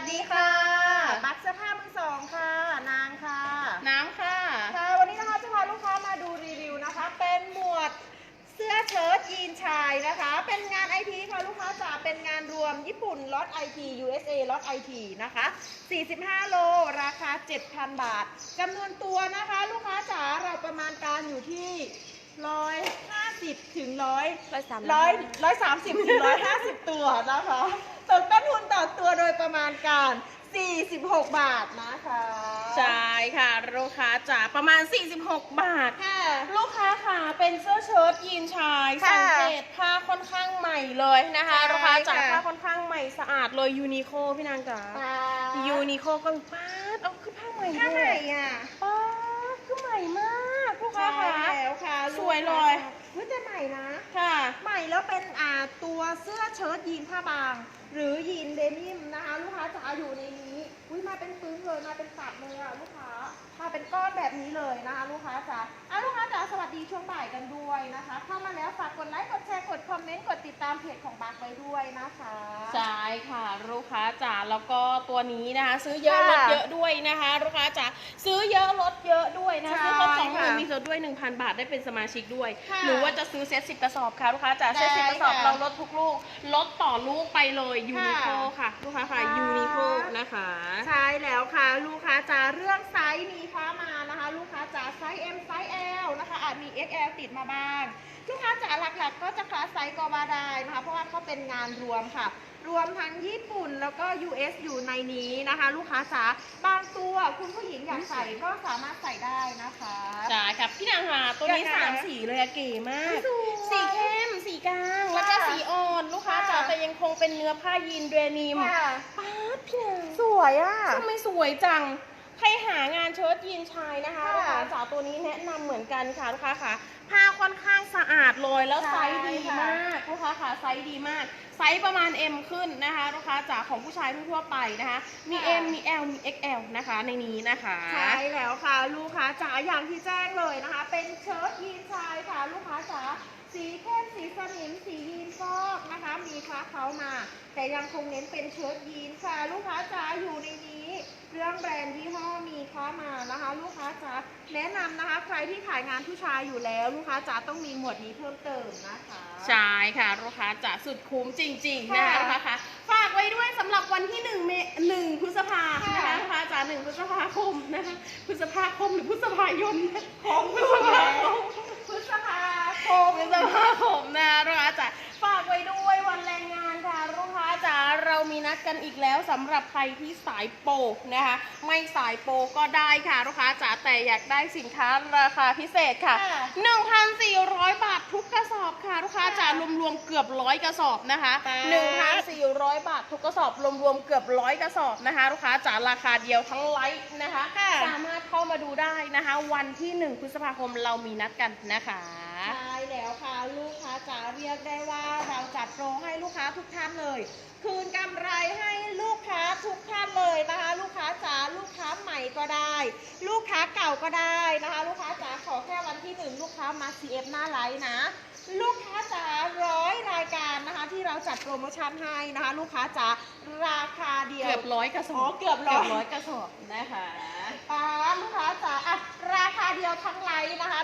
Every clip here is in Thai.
สดีค่ะ บัตรเสื้อผ้ามือสองค่ะ นางค่ะ น้ำค่ะ ค่ะ วันนี้นะคะจะพาลูกค้ามาดูรีวิวนะคะ เป็นหมวดเสื้อเชิ้ตยีนชายนะคะ เป็นงานไอทีค่ะลูกค้าจ๋าเป็นงานรวมญี่ปุ่นล็อตไอที USA ล็อตไอทีนะคะ 45 โล ราคา 7,000 บาทจำนวนตัวนะคะ ลูกค้าจ๋าเราประมาณการอยู่ที่ร้อยห้าสิบถึงร้อยร้อยสามร้อยร้อยสามสิบถึงร้อยห้าสิบตัวนะคะ ตกต้นทุนต่อตัวโดยประมาณการ 46 บาทนะคะใช่ค่ะลูกค้าจ๋าประมาณ 46 บาท ค่ะ ลูกค้าค่ะเป็นเสื้อเชิ้ตยีนชายค่ะสังเกตผ้าค่อนข้างใหม่เลยนะคะใช่ลูกค้าจ๋าค่ะ ผ้าค่อนข้างใหม่สะอาดเลยยูนิโคพี่นางจ๋ายูนิโคก็ป้าดเอาคือผ้าใหม่ถ้าไหนด้วยอะป้าดคือใหม่มากลูกค้าใช่ค่ะแล้วค่ะสวยเลยเฮ้ยแต่ใหม่นะ ค่ะ ใหม่แล้วเป็นอ่าตัวเสื้อเชิ้ตยีนผ้าบาง หรือยีนเดนิมนะคะลูกค้าจะอยู่ในนี้อุ้ยมาเป็นปึ้งเลยมาเป็นตัดเลยอะลูกค้ามาเป็นก้อนแบบนี้เลยนะคะลูกค้าจ๋าอะลูกค้าจ๋าสวัสดีช่วงบ่ายกันด้วยนะคะ เข้ามาแล้วฝากกดไลค์กดแชร์กดคอมเมนต์กดติดตามเพจของบักไว้ด้วยนะคะใช่ค่ะลูกค้าจ๋าแล้วก็ตัวนี้นะคะ ซื้อเยอะค่ะลดเยอะด้วยนะคะ ลูกค้าจ๋าซื้อเยอะลดเยอะด้วยนะใช่ซื้อครบสองหมื่นค่ะมีส่วนด้วย1,000บาทได้เป็นสมาชิกด้วยค่ะหรือว่าจะซื้อเซ็ตสิบกระสอบค่ะลูกค้าจ๋าเซ็ตสิบได้กระสอบค่ะเราลดทุกลูกลดต่อลูกไปเลยยูนิโคค่ะค่ะลูกค้าค่ะค่ะยูนิโคนะคะ ใช่แล้วค่ะ ลูกค้าจ๋าเรื่องไซส์มีค้ามานะคะ ลูกค้าจ๋าไซส์ M ไซส์ L นะคะ อาจมี XL ติดมาบ้าง ลูกค้าจ๋าหลักๆ ก็จะคลาสไซส์ก็ว่าได้นะคะ เพราะว่าเขาเป็นงานรวมค่ะ รวมทั้งญี่ปุ่นแล้วก็ US อยู่ในนี้นะคะ ลูกค้าจ๋าบางตัวคุณผู้หญิงอยากใส่ก็สามารถใส่ได้นะคะ ใช่ค่ะพี่นางค่ะตัวนี้ยังไงสามสีเลยอะเก๋มาก สวยสีเข้ม สีกลางแล้วก็ค่ะสีอ่อนลูกค้าจ๋าค่ะ แต่ยังคงเป็นเนื้อผ้ายีนเดนิมค่ะป๊าดพี่นางสวยอะทำไมสวยจัง ใครหางานเชิ้ตยีนชายนะคะค่ะ ลูกค้าจ๋าตัวนี้แนะนำเหมือนกันค่ะลูกค้าค่ะผ้าค่อนข้างสะอาดเลยแล้วใช่ไซส์ดีค่ะมากลูกค้าค่ะไซส์ดีมาก ไซส์ประมาณ M ขึ้นนะคะลูกค้าจ๋าของผู้ชายทั่วๆไปนะคะ มี M มี L มี XL นะคะในนี้นะคะ ใช่แล้วค่ะ ลูกค้าจ๋าอย่างที่แจ้งเลยนะคะ เป็นเชิ้ตยีนชายค่ะ ลูกค้าจ๋าสีเข้มสีสนิมสียีนฟอกนะคะ มีคลาเขามา แต่ยังคงเน้นเป็นเชิ้ตยีนค่ะ ลูกค้าจ๋าอยู่ในนี้ เรื่องแบรนด์ยี่ห้อมีค้ามานะคะ ลูกค้าจ๋าแนะนำนะคะ ใครที่ขายงานผู้ชายอยู่แล้ว ลูกค้าจ๋าต้องมีหมวดนี้เพิ่มเติมนะคะ ใช่ค่ะลูกค้าจ๋าสุดคุ้มจริงๆนะคะค่ะลูกค้าค่ะฝากไว้ด้วยสำหรับวันที่1เมหนึ่งพฤษภาค่ะ นะคะลูกค้าจ๋าหนึ่งพฤษภาคมนะคะพฤษภาคมหรือพฤษภายนนะของพฤษภาคมพฤษภาคม พฤษภาคมนะลูกค้าจ๋าฝากไว้ด้วยวันแรงงานค่ะลูกค้าจ๋าเรามี นัดกันอีกแล้วสำหรับใครที่สายโปรนะคะ ไม่สายโปรก็ได้ค่ะลูกค้าจ๋าแต่อยากได้สินค้าราคาพิเศษค่ะค่ะ 1,400 บาททุกกระสอบค่ะลูกค้าจ๋ารวมๆเกือบร้อยกระสอบนะคะค่ะ1,400 บาททุกกระสอบรวมๆเกือบร้อยกระสอบนะคะลูกค้าจ๋าราคาเดียวทั้งไลฟ์นะคะค่ะสามารถเข้ามาดูได้นะคะ วันที่ 1 พฤษภาคมเรามีนัดกันนะคะ ใช่แล้วค่ะลูกค้าจ๋าเรียกได้ว่าเราจัดโปรให้ลูกค้าทุกท่านเลย คืนกำไรให้ลูกค้าทุกท่านเลยนะคะ ลูกค้าจ๋าลูกค้าใหม่ก็ได้ ลูกค้าเก่าก็ได้นะคะ ลูกค้าจ๋าขอแค่วันที่หนึ่งลูกค้ามา CF หน้าไลน์นะ ลูกค้าจ๋าร้อยายการนะคะที่เราจัดโปรโมชั่นให้นะคะ ลูกค้าจ๋าราคาเดียว เกือบร้อยกระสอ๋ออบเกือบร้อย ร้อยกระสอบนะคะป้าลูกค้าจ๋าอะราคาเดียวทั้งไลน์นะคะ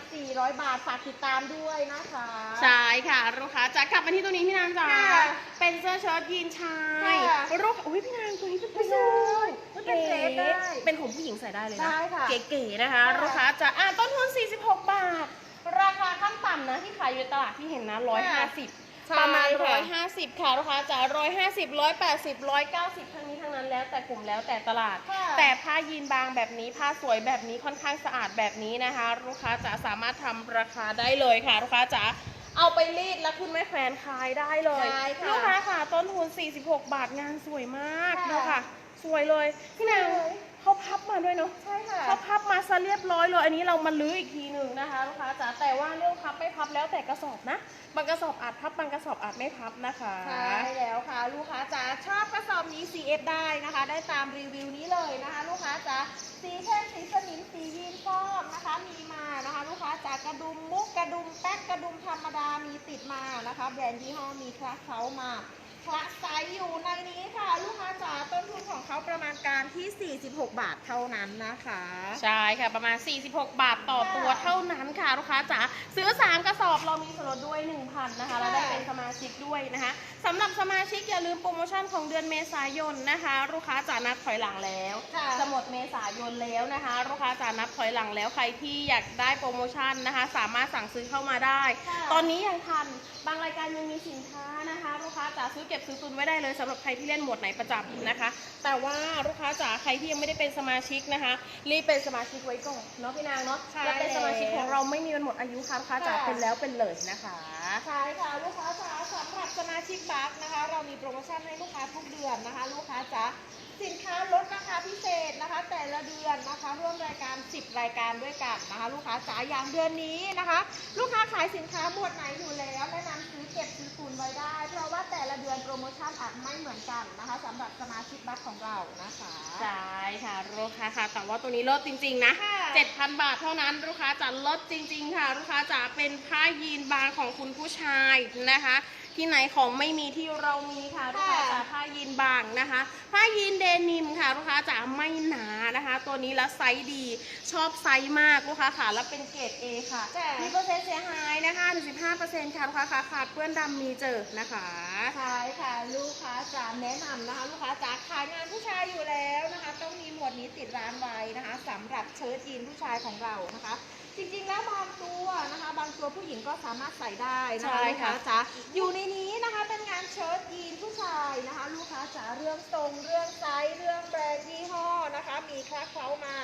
1,400 บาทฝากติดตามด้วยนะคะ ใช่ค่ะ ลูกค้าจ๋ากลับมาที่ตัวนี้พี่นางจ๋าค่ะเป็นเสื้อเชิ้ตยีนชายค่ะลูกอุ้ยพี่นางตัวนี้เป็นไม่ผู้ใช่ชายมันเป็นเดรสได้เป็นของผู้หญิงใส่ได้เลยนะได้ค่ะเก๋ๆนะคะ ค่ะ ลูกค้าจ๋าอะต้นทุน46 บาท ราคาขั้นต่ำนะที่ขายอยู่ในตลาดที่เห็นนะ150ใช่ประมาณค่ะ150ค่ะลูกค้าจ๋า150 180 190ทั้งนี้ทั้งนั้นแล้วแต่กลุ่มแล้วแต่ตลาด ค่ะ แต่ผ้ายีนบางแบบนี้ผ้าสวยแบบนี้ค่อนข้างสะอาดแบบนี้นะคะ ลูกค้าจ๋าสามารถทำราคาได้เลยค่ะ ลูกค้าจ๋าเอาไปรีดแล้วคุณแม่แขวนขายได้เลยใช่ค่ะลูกค้าค่ะต้นทุน46 บาทงานสวยมากค่ะดูค่ะ สวยเลยพี่นางสวย เขาพับมาด้วยเนาะใช่ค่ะเขาพับมาซะเรียบร้อยเลย อันนี้เรามาลื้ออีกทีหนึ่งนะคะลูกค้าจ๋าแต่ว่าเรื่องพับไม่พับแล้วแต่กระสอบนะบางกระสอบอาจพับบางกระสอบอาจไม่พับนะคะใช่แล้วค่ะ ลูกค้าจ๋าชอบกระสอบนี้ CF ได้นะคะ ได้ตามรีวิวนี้เลยนะคะ ลูกค้าจ๋าสีเข้มสีสนิมสียีนฟอกนะคะ มีมานะคะ ลูกค้าจ๋ากระดุมมุกกระดุมแป๊กกระดุมธรรมดามีติดมานะคะ แบรนด์ยี่ห้อมีคลาสเขามา คลาสไซส์อยู่ในนี้ค่ะ ลูกค้าจ๋าต้นทุนของเขาประมาณการที่ 46 บาทเท่านั้นนะคะ ใช่ค่ะประมาณ 46 บาทต่อตัวเท่านั้นค่ะลูกค้าจ๋าซื้อ 3 กระสอบเรามีส่วนลดด้วย 1,000นะคะแล้วได้เป็นสมาชิกด้วยนะคะสำหรับสมาชิกอย่าลืมโปรโมชั่นของเดือนเมษายนนะคะ ลูกค้าจ๋านับถอยหลังแล้วค่ะจะหมดเมษายนแล้วนะคะ ลูกค้าจ๋านับถอยหลังแล้วใครที่อยากได้โปรโมชั่นนะคะ สามารถสั่งซื้อเข้ามาได้ค่ะตอนนี้ยังทันบางรายการยังมีสินค้านะคะ ลูกค้าจ๋าซื้อเก็บซื้อตุนไว้ได้เลยสำหรับใครที่เล่นหมวดไหนประจำนะคะ แต่ว่าลูกค้าจ๋าใครที่ยังไม่ได้เป็นสมาชิกนะคะ รีบเป็นสมาชิกไว้ก่อนเนาะพี่นางเนาะใช่และเป็นสมาชิกของเราไม่มีวันหมดอายุค่ะลูกค้าจ๋าค่ะเป็นแล้วเป็นเลยนะคะ ใช่ค่ะลูกค้าจ๋าสำหรับสมาชิกบัคนะคะ เรามีโปรโมชั่นให้ลูกค้าทุกเดือนนะคะ ลูกค้าจ๋าสินค้าลดราคาพิเศษนะคะ แต่ละเดือนนะคะร่วมรายการ 10 รายการด้วยกันนะคะ ลูกค้าจ๋าอย่างเดือนนี้นะคะ ลูกค้าขายสินค้าหมวดไหนอยู่แล้วแนะนำซื้อเก็บซื้อตุนไว้ได้ เพราะว่าแต่ละเดือนโปรโมชั่นอาจไม่เหมือนกันนะคะสำหรับสมาชิกบัคของเรานะคะใช่ค่ะลูกค้าค่ะแต่ว่าตัวนี้ลดจริง ๆ นะค่ะ7,000 บาทเท่านั้นลูกค้าจะลดจริง ๆ ค่ะ ลูกค้าจะเป็นผ้ายีนบางของคุณผู้ชายนะคะ ที่ไหนของไม่มีที่เรามีค่ะลูกค้าจะผ้ายีนบางนะคะ ผ้ายีนเดนิมค่ะลูกค้าจะไม่หนานะคะ ตัวนี้แล้วไซส์ดี ชอบไซส์มากลูกค้าค่ะแล้วเป็นเกรด A ค่ะจ้ะมีเปอร์เซ็นต์เสียหายนะคะ15%ค่ะลูกค้าค่ะขาดเปื้อนดำมีเจอนะคะใช่ค่ะลูกค้าจ๋าแนะนำนะคะ ลูกค้าจ๋าขายงานผู้ชายอยู่แล้วนะคะ ต้องมีหมวดนี้ติดร้านไว้นะคะสำหรับเชิ้ตยีนผู้ชายของเรานะคะจริงๆแล้วบางตัวนะคะ บางตัวผู้หญิงก็สามารถใส่ได้นะคะใช่ลูกค่ะค้าจ๋าอยู่ในนี้นะคะเป็นงานเชิ้ตยีนผู้ชายนะคะ ลูกค้าจ๋าเรื่องทรงเรื่องไซส์เรื่องแบรนด์ยี่ห้อนะคะ มีคลาเคล้ามา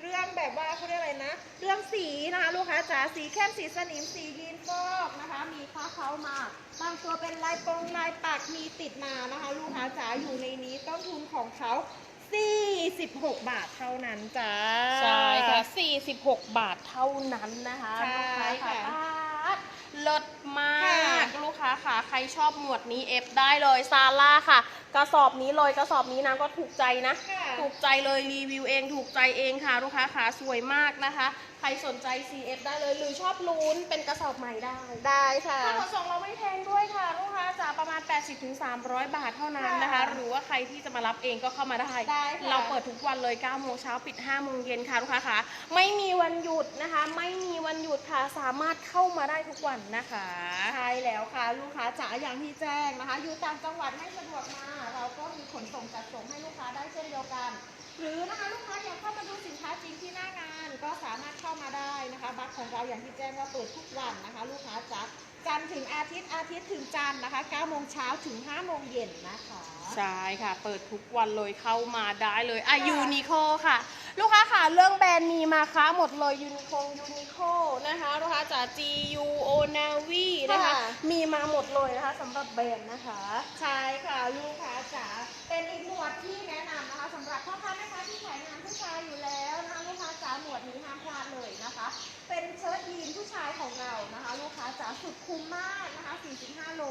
เรื่องแบบว่าเขาเรียกอะไรนะ เรื่องสีนะคะ ลูกค้าจ๋าสีเข้มสีสนิมสียีนฟอกนะคะ มีคลาเคล้ามาบางตัวเป็นลายปงลายปักมีติดมานะคะ ลูกค้าจ๋าอยู่ในนี้ต้นทุนของเขา46 บาทเท่านั้นจ้าใช่ค่ะ46 บาทเท่านั้นนะคะใช่ลูกค้าค่ะค่ะปาดเลิศมากค่ะลูกค้าค่ะใครชอบหมวดนี้เอฟได้เลยซาร่าค่ะ กระสอบนี้เลยกระสอบนี้นะก็ถูกใจนะค่ะถูกใจเลยรีวิวเองถูกใจเองค่ะ ลูกค้าขาสวยมากนะคะ ใครสนใจ CF ได้เลย หรือชอบลุ้นเป็นกระสอบใหม่ได้ได้ค่ะค่าขนส่งเราไม่แพงด้วยค่ะลูกค้าจ๋าประมาณ 80-300 บาทเท่านั้นนะคะค่ะหรือว่าใครที่จะมารับเองก็เข้ามาได้ได้ค่ะเราเปิดทุกวันเลย9โมงเช้าปิด5โมงเย็นค่ะลูกค้าค่ะไม่มีวันหยุดนะคะ ไม่มีวันหยุดค่ะสามารถเข้ามาได้ทุกวันนะคะใช่แล้วค่ะ ลูกค้าจ๋าอย่างที่แจ้งนะคะ อยู่ต่างจังหวัดไม่สะดวกมา เราก็มีขนส่งจัดส่งให้ลูกค้าได้เช่นเดียวกัน หรือนะคะลูกค้าอยากเข้ามาดูสินค้าจริงที่หน้างาน ก็สามารถเข้ามาได้นะคะบัตรของเราอย่างที่แจ้งว่าเปิดทุกวันนะคะ ลูกค้าจ๋าจันทร์ถึงอาทิตย์อาทิตย์ถึงจันทร์นะคะ9โมงเช้าถึง5โมงเย็นนะคะ ใช่ค่ะ เปิดทุกวันเลยเข้ามาได้เลยอะค่ะยูนิโคค่ะ ลูกค้าค่ะเรื่องแบรนด์มีมาค้าหมดเลยยูนิคงยูนิโคนะคะลูกค้าจาก G U O Navy นะคะมีมาหมดเลยนะคะสำหรับแบรนด์นะคะ ใช่ค่ะลูกค้าจ๋าเป็นอีกหมวดที่แนะนำนะคะสำหรับพ่อค้าแม่ค้าที่ขายงานผู้ชายอยู่แล้วนะคะลูกค้าจ๋าหมวดนี้ห้ามพลาดเลยนะคะ เป็นเชิ้ตยีนผู้ชายของเรานะคะ ลูกค้าจ๋าสุดคุ้มมาก นะคะ45โล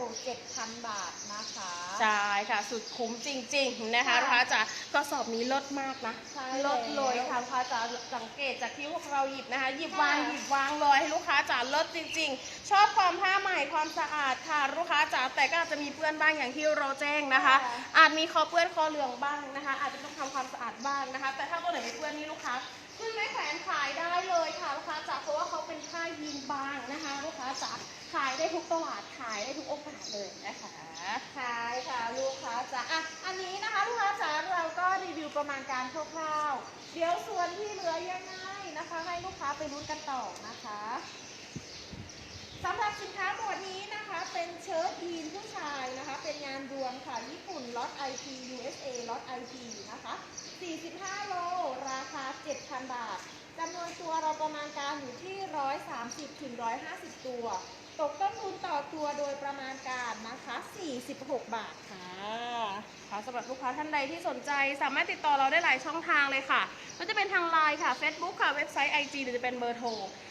7,000 บาทนะคะ ใช่ค่ะ สุดคุ้มจริง ๆ นะคะค่ะ ลูกค้าจ๋ากระสอบนี้ลดมากนะใช่ลดเลยแล้วค่ะลูกค้าจ๋าสังเกตจากที่พวกเราหยิบนะคะ หยิบค่ะวางหยิบวางเลยให้ลูกค้าจ๋าลดจริง ๆ ชอบความผ้าใหม่ความสะอาดค่ะ ลูกค้าจ๋าแต่ก็อาจจะมีเปื้อนบ้างอย่างที่เราแจ้งนะคะค่ะอาจมีคอเปื้อนคอเหลืองบ้างนะคะ อาจจะต้องทำความสะอาดบ้างนะคะ แต่ถ้าตัวไหนไม่เปื้อนนี่ลูกค้าขึ้นไม้แขวนขายได้เลยค่ะลูกค้าจ๋าเพราะว่าเขาเป็นผ้ายีนบางนะคะ ลูกค้าจ๋า ขายได้ทุกตลาดขายได้ทุกโอกาสเลยนะคะใช่ค่ะลูกค้าจ๋าอะอันนี้นะคะลูกค้าจ๋าเราก็รีวิวประมาณการคร่าวๆเดี๋ยวส่วนที่เหลือยังไงนะคะ ให้ลูกค้าไปลุ้นกันต่อนะคะสำหรับสินค้าหมวดนี้นะคะเป็นเชิ้ตยีนผู้ชายนะคะ เป็นงานรวมค่ะ ญี่ปุ่นล็อต IP USA ล็อต IP นะคะ 45 โล ราคา 7,000 บาทจำนวนตัวเราประมาณการอยู่ที่ 130ถึง150 ตัว ตกต้นทุนต่อตัวโดยประมาณการนะคะ 46 บาทค่ะค่ะสำหรับลูกค้าท่านใดที่สนใจสามารถติดต่อเราได้หลายช่องทางเลยค่ะก็จะเป็นทางไลน์ค่ะ Facebook ค่ะ เว็บไซต์ IG หรือจะเป็นเบอร์โทร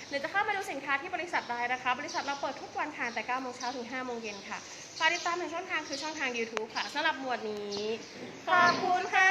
หรือจะเข้ามาดูสินค้าที่บริษัทได้นะคะ บริษัทเราเปิดทุกวันค่ะแต่9โมงเช้าถึง5โมงเย็นค่ะฝากติดตามในช่องทางคือช่องทาง YouTube ค่ะสำหรับหมวดนี้ ขอบคุณค่ะ